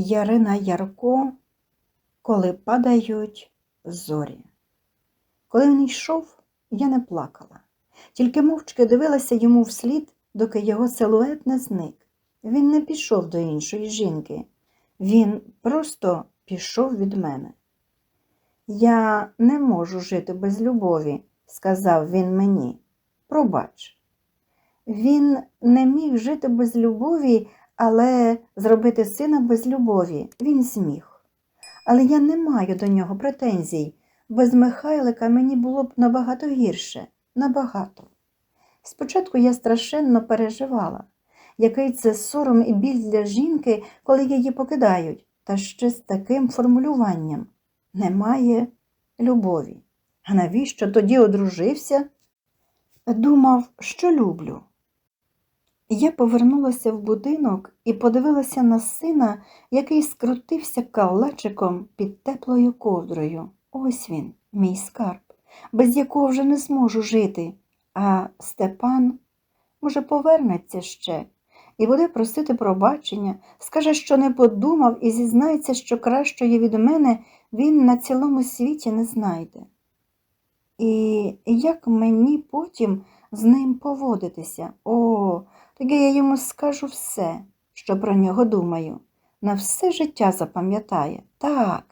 Ярина Ярко, коли падають зорі. Коли він йшов, я не плакала, тільки мовчки дивилася йому вслід, доки його силует не зник. Він не пішов до іншої жінки, він просто пішов від мене. Я не можу жити без любові, сказав він мені. Пробач. Він не міг жити без любові, але зробити сина без любові він зміг. Але я не маю до нього претензій. Без Михайлика мені було б набагато гірше, набагато. Спочатку я страшенно переживала, який це сором і біль для жінки, коли її покидають, та ще з таким формулюванням немає любові. А навіщо тоді одружився? Думав, що люблю. Я повернулася в будинок і подивилася на сина, який скрутився калачиком під теплою ковдрою. Ось він, мій скарб, без якого вже не зможу жити. А Степан, може, повернеться ще і буде просити пробачення, скаже, що не подумав, і зізнається, що кращої від мене він на цілому світі не знайде. І як мені потім з ним поводитися? О, тоді я йому скажу все, що про нього думаю. На все життя запам'ятає. Так,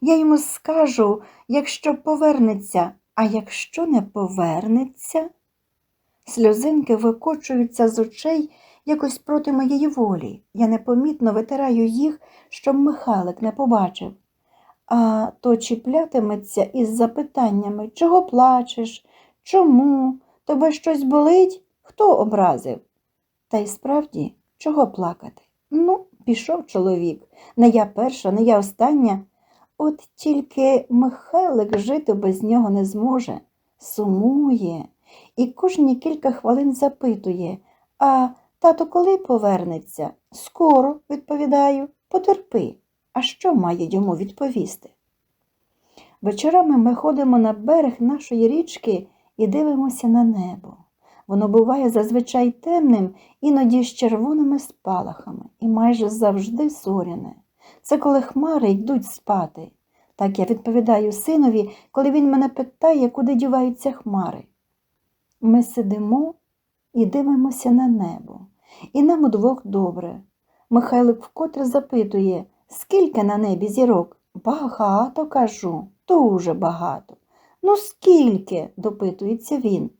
я йому скажу, якщо повернеться, а якщо не повернеться. Сльозинки викочуються з очей якось проти моєї волі. Я непомітно витираю їх, щоб Михайлик не побачив. А то чіплятиметься із запитаннями, чого плачеш, чому, тебе щось болить, хто образив? Та й справді, чого плакати? Ну, пішов чоловік, не я перша, не я остання. От тільки Михайлик жити без нього не зможе, сумує і кожні кілька хвилин запитує, а тато коли повернеться? Скоро, відповідаю, потерпи. А що має йому відповісти? Вечорами ми ходимо на берег нашої річки і дивимося на небо. Воно буває зазвичай темним, іноді з червоними спалахами, і майже завжди зоряне. Це коли хмари йдуть спати. Так я відповідаю синові, коли він мене питає, куди діваються хмари. Ми сидимо і дивимося на небо, і нам удвох добре. Михайлик вкотре запитує, скільки на небі зірок? Багато, кажу, дуже багато. Ну, скільки? допитується він.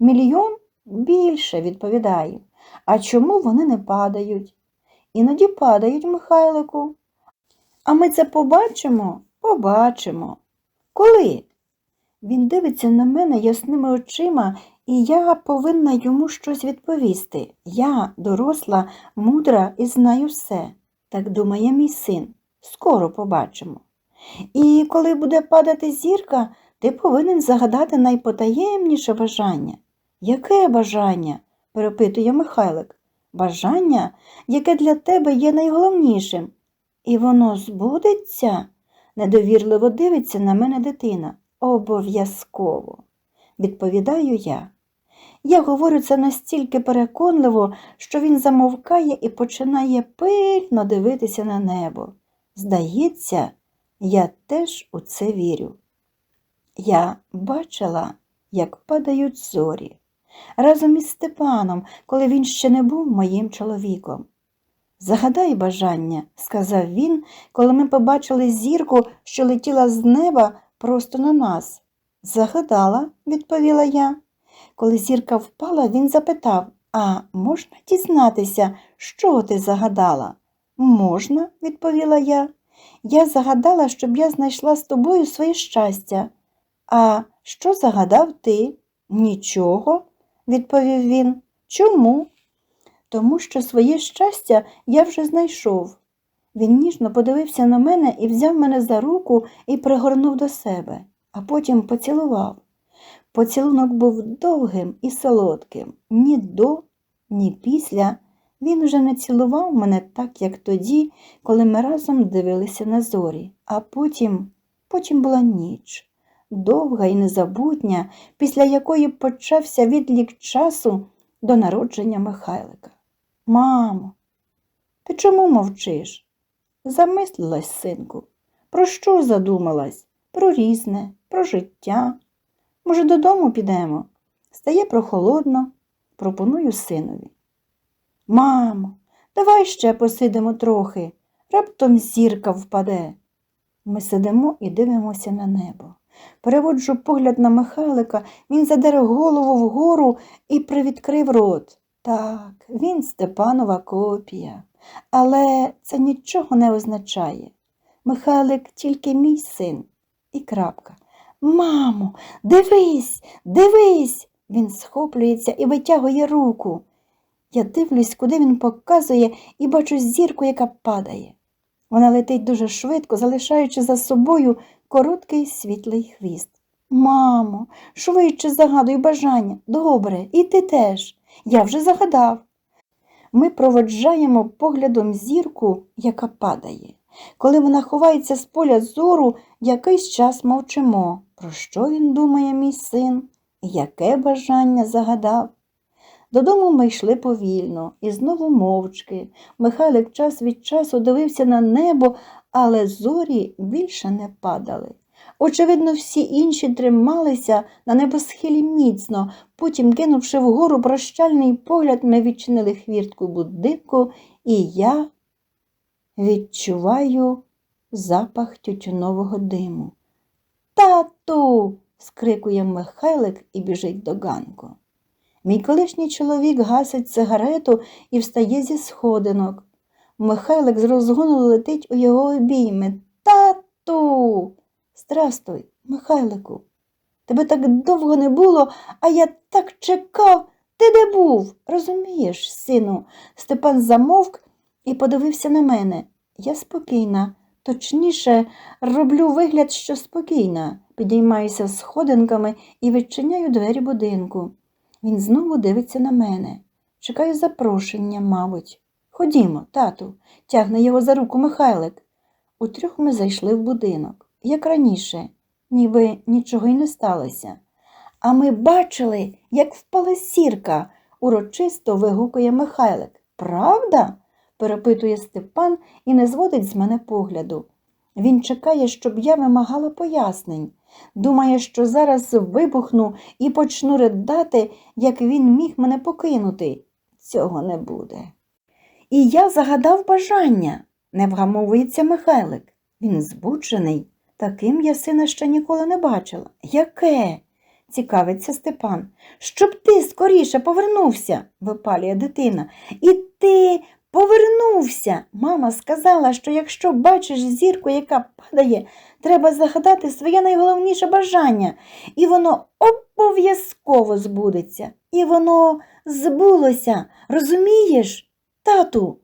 Мільйон? Більше, відповідаю. А чому вони не падають? Іноді падають, Михайлику. А ми це побачимо? Побачимо. Коли? Він дивиться на мене ясними очима, і я повинна йому щось відповісти. Я, доросла, мудра і знаю все. Так думає мій син. Скоро побачимо. І коли буде падати зірка, ти повинен загадати найпотаємніше бажання. Яке бажання? перепитує Михайлик. Бажання, яке для тебе є найголовнішим. І воно збудеться? недовірливо дивиться на мене дитина. Обов'язково, відповідаю я. Я говорю це настільки переконливо, що він замовкає і починає пильно дивитися на небо. Здається, я теж у це вірю. Я бачила, як падають зорі разом із Степаном, коли він ще не був моїм чоловіком. Загадай бажання, сказав він, коли ми побачили зірку, що летіла з неба просто на нас. Загадала, відповіла я. Коли зірка впала, він запитав А можна дізнатися, що ти загадала? Можна, відповіла я. Я загадала, щоб я знайшла з тобою своє щастя. А що загадав ти? Нічого, відповів він. Чому? Тому що своє щастя я вже знайшов. Він ніжно подивився на мене і взяв мене за руку і пригорнув до себе, а потім поцілував. Поцілунок був довгим і солодким. Ні до, ні після. Він уже не цілував мене так, як тоді, коли ми разом дивилися на зорі, а потім, потім була ніч, довга і незабутня, після якої почався відлік часу до народження Михайлика. Мамо, ти чому мовчиш? Замислилась, синку. Про що задумалась? Про різне, про життя. Може, додому підемо? Стає прохолодно, пропоную синові. Мамо, давай ще посидимо трохи, раптом зірка впаде. Ми сидимо і дивимося на небо. Переводжу погляд на Михайлика, він задер голову вгору і привідкрив рот. Так, він Степанова копія, але це нічого не означає. Михайлик тільки мій син. І крапка. Мамо, дивись, дивись. Він схоплюється і витягує руку. Я дивлюсь, куди він показує, і бачу зірку, яка падає. Вона летить дуже швидко, залишаючи за собою короткий світлий хвіст. Мамо, швидше загадуй бажання. Добре, і ти теж. Я вже загадав. Ми проводжаємо поглядом зірку, яка падає. Коли вона ховається з поля зору, якийсь час мовчимо. Про що він думає, мій син? Яке бажання загадав? Додому ми йшли повільно і знову мовчки. Михайлик час від часу дивився на небо, але зорі більше не падали. Очевидно, всі інші трималися на небосхилі міцно, потім, кинувши вгору прощальний погляд, ми відчинили хвіртку будинку, і я відчуваю запах тютюнового диму. Тату. скрикує Михайлик і біжить до ганку. Мій колишній чоловік гасить сигарету і встає зі сходинок. Михайлик з розгону летить у його обійми. Тату. Здрастуй, Михайлику. Тебе так довго не було, а я так чекав. Ти де був? Розумієш, сину? Степан замовк і подивився на мене. Я спокійна, точніше, роблю вигляд, що спокійна. Підіймаюся сходинками і відчиняю двері будинку. Він знову дивиться на мене. Чекаю запрошення, мабуть. Ходімо, тату, тягне його за руку Михайлик. Утрьох ми зайшли в будинок, як раніше, ніби нічого й не сталося. А ми бачили, як впала сірка, урочисто вигукує Михайлик. Правда? перепитує Степан і не зводить з мене погляду. Він чекає, щоб я вимагала пояснень. Думає, що зараз вибухну і почну ридати, як він міг мене покинути. Цього не буде. І я загадав бажання, не вгамовується Михайлик. Він збуджений. Таким я сина ще ніколи не бачила. Яке? цікавиться Степан. Щоб ти скоріше повернувся, випалює дитина. І ти повернувся. Мама сказала, що якщо бачиш зірку, яка падає, треба загадати своє найголовніше бажання, і воно обов'язково збудеться. І воно збулося. Розумієш, тату?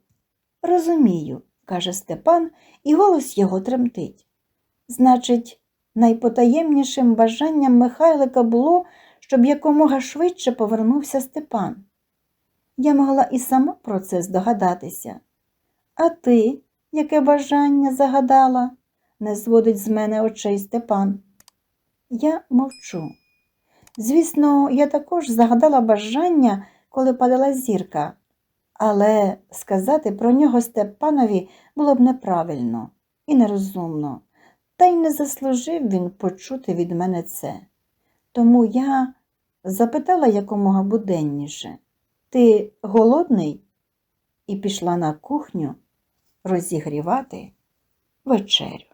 Розумію, каже Степан, і голос його тремтить. Значить, найпотаємнішим бажанням Михайлика було, щоб якомога швидше повернувся Степан. Я могла і сама про це здогадатися. А ти яке бажання загадала? не зводить з мене очей Степан. Я мовчу. Звісно, я також загадала бажання, коли падала зірка, але сказати про нього Степанові було б неправильно і нерозумно, та й не заслужив він почути від мене це. Тому я запитала якомога буденніше Ти голодний? і пішла на кухню розігрівати вечерю.